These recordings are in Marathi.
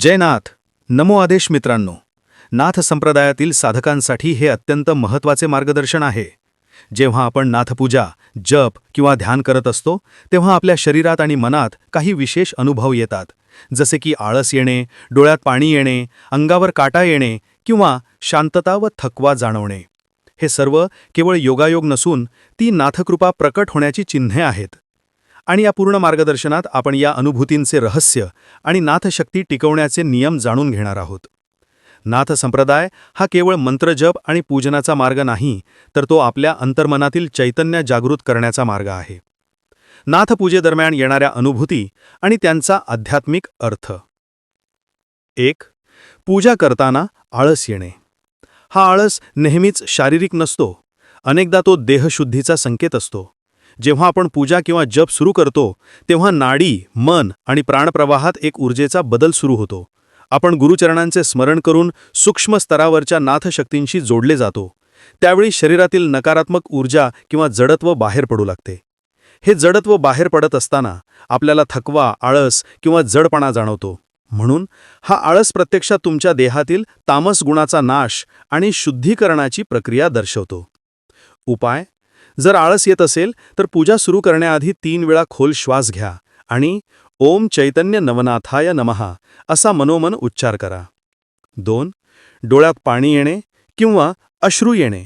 जय नाथ. नमो आदेश मित्रांनो. नाथ संप्रदायातील साधकांसाठी हे अत्यंत महत्त्वाचे मार्गदर्शन आहे. जेव्हा आपण नाथपूजा जप किंवा ध्यान करत असतो तेव्हा आपल्या शरीरात आणि मनात काही विशेष अनुभव येतात. जसे की आळस येणे डोळ्यात पाणी येणे अंगावर काटा येणे किंवा शांतता व थकवा जाणवणे. हे सर्व केवळ योगायोग नसून ती नाथकृपा प्रकट होण्याची चिन्हे आहेत. आणि या पूर्ण मार्गदर्शनात आपण या अनुभूतींचे रहस्य आणि नाथशक्ती टिकवण्याचे नियम जाणून घेणार आहोत. नाथ संप्रदाय हा केवळ मंत्रजप आणि पूजनाचा मार्ग नाही तर तो आपल्या अंतर्मनातील चैतन्य जागृत करण्याचा मार्ग आहे. नाथपूजेदरम्यान येणाऱ्या अनुभूती आणि त्यांचा आध्यात्मिक अर्थ. एक पूजा करताना आळस येणे. हा आळस नेहमीच शारीरिक नसतो अनेकदा तो देहशुद्धीचा संकेत असतो. जेव्हा आपण पूजा किंवा जप सुरू करतो तेव्हा नाडी मन आणि प्राणप्रवाहात एक ऊर्जेचा बदल सुरू होतो. आपण गुरुचरणांचे स्मरण करून सूक्ष्म स्तरावरच्या नाथशक्तींशी जोडले जातो. त्यावेळी शरीरातील नकारात्मक ऊर्जा किंवा जडत्व बाहेर पडू लागते. हे जडत्व बाहेर पडत असताना आपल्याला थकवा आळस किंवा जडपणा जाणवतो. म्हणून हा आळस प्रत्यक्षात तुमच्या देहातील तामस गुणाचा नाश आणि शुद्धीकरणाची प्रक्रिया दर्शवतो. उपाय जर आळस येत असेल तर पूजा सुरू करण्याआधी तीन वेळा खोल श्वास घ्या आणि ओम चैतन्य नवनाथाय नमहा असा मनोमन उच्चार करा. दोन डोळ्यात पाणी येणे किंवा अश्रू येणे.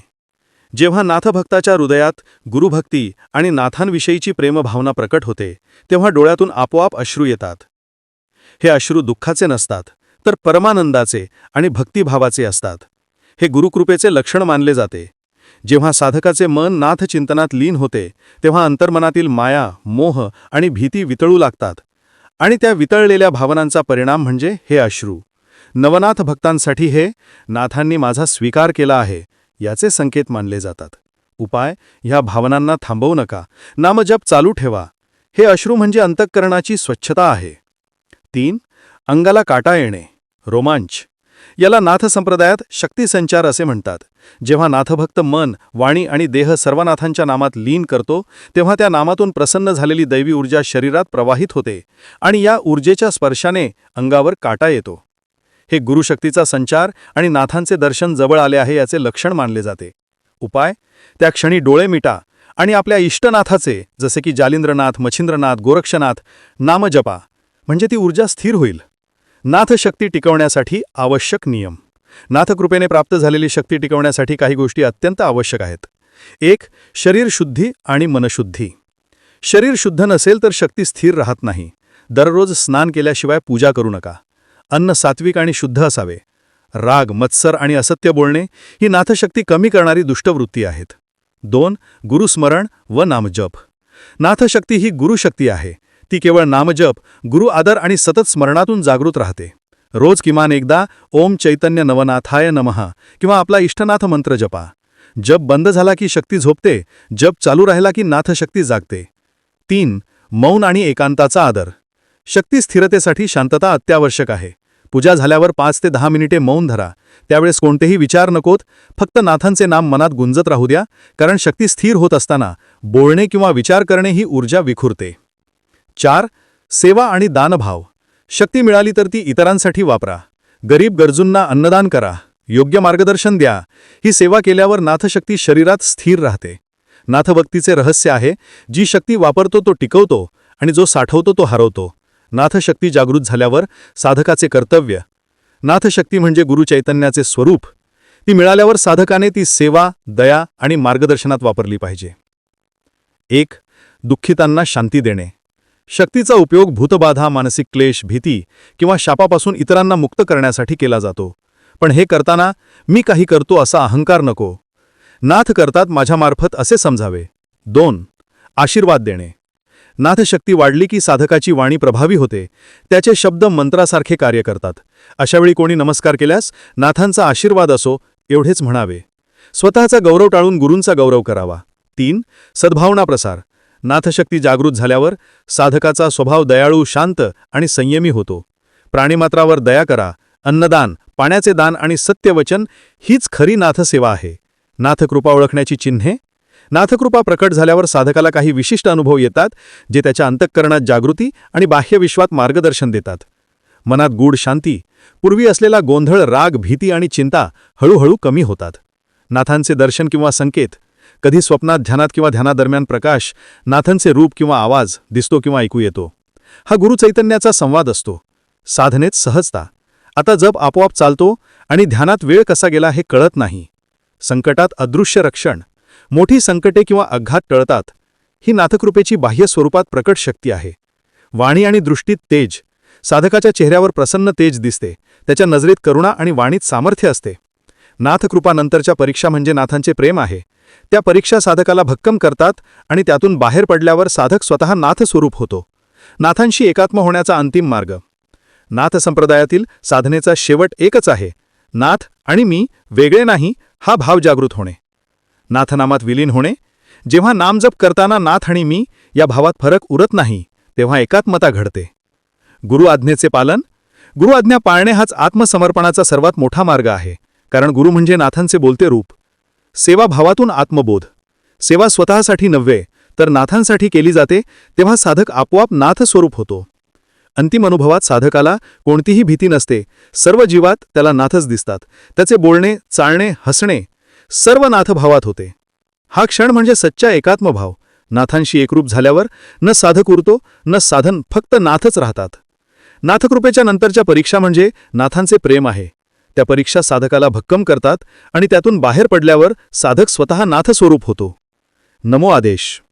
जेव्हा नाथभक्ताच्या हृदयात गुरुभक्ती आणि नाथांविषयीची प्रेमभावना प्रकट होते तेव्हा डोळ्यातून आपोआप अश्रू येतात. हे अश्रू दुःखाचे नसतात तर परमानंदाचे आणि भक्तिभावाचे असतात. हे गुरुकृपेचे लक्षण मानले जाते. जेव्हा साधकाचे मन नाथचिंतनात लीन होते तेव्हा अंतर्मनातील माया मोह आणि भीती वितळू लागतात. आणि त्या वितळलेल्या भावनांचा परिणाम म्हणजे हे अश्रू. नवनाथ भक्तांसाठी हे नाथांनी माझा स्वीकार केला आहे याचे संकेत मानले जातात. उपाय ह्या भावनांना थांबवू नका. नामजप चालू ठेवा. हे अश्रू म्हणजे अंतःकरणाची स्वच्छता आहे. तीन अंगाला काटा येणे. रोमांच. याला नाथ संप्रदायात शक्तिसंचार असे म्हणतात. जेव्हा नाथभक्त मन वाणी आणि देह सर्वनाथांच्या नामात लीन करतो तेव्हा त्या नामातून प्रसन्न झालेली दैवी ऊर्जा शरीरात प्रवाहित होते आणि या ऊर्जेच्या स्पर्शाने अंगावर काटा येतो. हे गुरुशक्तीचा संचार आणि नाथांचे दर्शन जवळ आले आहे याचे लक्षण मानले जाते. उपाय? त्या क्षणी डोळे मिटा आणि आपल्या इष्टनाथाचे जसे की जालिंद्रनाथ मच्छिंद्रनाथ गोरक्षनाथ नामजपा म्हणजे ती ऊर्जा स्थिर होईल. नाथशक्ती टिकवण्यासाठी आवश्यक नियम. नाथकृपेने प्राप्त झालेली शक्ती टिकवण्यासाठी काही गोष्टी अत्यंत आवश्यक आहेत. एक शरीर शुद्धी आणि मनशुद्धी. शरीर शुद्ध नसेल तर शक्ती स्थिर राहत नाही. दररोज स्नान केल्याशिवाय पूजा करू नका. अन्न सात्विक आणि शुद्ध असावे. राग मत्सर आणि असत्य बोलणे ही नाथशक्ती कमी करणारी दुष्टवृत्ती आहेत. दोन गुरुस्मरण व नामजप. नाथशक्ती ही गुरुशक्ती आहे. ती केवळ नामजप गुरु आदर आणि सतत स्मरणातून जागृत राहते. रोज किमान एकदा ओम चैतन्य नवनाथाय नमहा किंवा आपला इष्टनाथ मंत्र जपा. जप बंद झाला की शक्ती झोपते जप चालू राहिला की नाथशक्ती जागते. तीन मौन आणि एकांताचा आदर. शक्ती स्थिरतेसाठी शांतता अत्यावश्यक आहे. पूजा झाल्यावर पाच ते दहा मिनिटे मौन धरा. त्यावेळेस कोणतेही विचार नकोत फक्त नाथांचे नाम मनात गुंजत राहू द्या कारण शक्ती स्थिर होत असताना बोलणे किंवा विचार करणे ही ऊर्जा विखुरते. चार सेवा आणि दानभाव. शक्ती मिळाली तर ती इतरांसाठी वापरा. गरीब गरजूंना अन्नदान करा. योग्य मार्गदर्शन द्या. ही सेवा केल्यावर नाथशक्ती शरीरात स्थिर राहते. नाथभक्तीचे रहस्य आहे जी शक्ती वापरतो तो टिकवतो आणि जो साठवतो तो हरवतो. नाथशक्ती जागृत झाल्यावर साधकाचे कर्तव्य. नाथशक्ती म्हणजे गुरुचैतन्याचे स्वरूप. ती मिळाल्यावर साधकाने ती सेवा दया आणि मार्गदर्शनात वापरली पाहिजे. एक दुःखितांना शांती देणे. शक्तीचा उपयोग भूतबाधा मानसिक क्लेश भीती किंवा शापापासून इतरांना मुक्त करण्यासाठी केला जातो. पण हे करताना मी काही करतो असा अहंकार नको. नाथ करतात माझ्यामार्फत असे समजावे. दोन आशीर्वाद देणे. नाथशक्ती वाढली की साधकाची वाणी प्रभावी होते. त्याचे शब्द मंत्रासारखे कार्य करतात. अशावेळी कोणी नमस्कार केल्यास नाथांचा आशीर्वाद असो एवढेच म्हणावे. स्वतःचा गौरव टाळून गुरूंचा गौरव करावा. तीन सद्भावना प्रसार. नाथशक्ती जागृत झाल्यावर साधकाचा स्वभाव दयाळू शांत आणि संयमी होतो. प्राणीमात्रावर दया करा अन्नदान पाण्याचे दान आणि सत्यवचन हीच खरी नाथसेवा आहे. नाथकृपा ओळखण्याची चिन्हे? नाथकृपा प्रकट झाल्यावर साधकाला काही विशिष्ट अनुभव येतात जे त्याच्या अंतःकरणात जागृती आणि बाह्यविश्वात मार्गदर्शन देतात. मनात गूढ शांती पूर्वी असलेला गोंधळ राग भीती आणि चिंता हळूहळू कमी होतात. नाथांचे दर्शन किंवा संकेत कधी स्वप्नात ध्यानात किंवा ध्यानादरम्यान प्रकाश नाथांचे रूप किंवा आवाज दिसतो किंवा ऐकू येतो. हा गुरु चैतन्याचा संवाद असतो. साधनेत सहजता. आता जप आपोआप चालतो आणि ध्यानात वेळ कसा गेला हे कळत नाही. संकटात अदृश्य रक्षण. मोठी संकटे किंवा अघात टळतात. ही नाथकृपेची बाह्य स्वरूपात प्रकट शक्ती आहे. वाणी आणि दृष्टीत तेज. साधकाच्या चेहऱ्यावर प्रसन्न तेज दिसते. त्याच्या नजरेत करुणा आणि वाणीत सामर्थ्य असते. नाथकृपानंतरच्या परीक्षा म्हणजे नाथांचे प्रेम आहे. त्या परीक्षा साधकाला भक्कम करतात आणि त्यातून बाहेर पडल्यावर साधक स्वतः नाथ स्वरूप होतो. नाथांशी एकात्म होण्याचा अंतिम मार्ग. नाथ संप्रदायातील साधनेचा शेवट एकच आहे. नाथ आणि मी वेगळे नाही हा भाव जागृत होणे. नाथनामात विलीन होणे. जेव्हा नामजप करताना नाथ आणि मी या भावात फरक उरत नाही तेव्हा एकात्मता घडते. गुरु आज्ञेचे पालन. गुरु आज्ञा पाळणे हाच आत्मसमर्पणाचा सर्वात मोठा मार्ग आहे. कारण गुरु म्हणजे नाथांचे बोलते रूप. सेवाभावातून आत्मबोध. सेवा स्वतःसाठी नव्हे तर नाथांसाठी केली जाते तेव्हा साधक आपोआप नाथ स्वरूप होतो. अंतिम अनुभवात साधकाला कोणतीही भीती नसते सर्व जीवात त्याला नाथच दिसतात त्याचे बोलणे चालणे हसणे सर्व नाथभावात होते. हा क्षण म्हणजे सच्चा एकात्मभाव. नाथांशी एकरूप झाल्यावर न साधक उरतो न साधन फक्त नाथच राहतात. नाथकृपेच्या नंतरच्या परीक्षा म्हणजे नाथांचे प्रेम आहे. त्या परीक्षा साधकाला भक्कम करतात आणि त्यातून बाहेर पडल्यावर साधक स्वतः नाथस्वरूप होतो. नमो आदेश.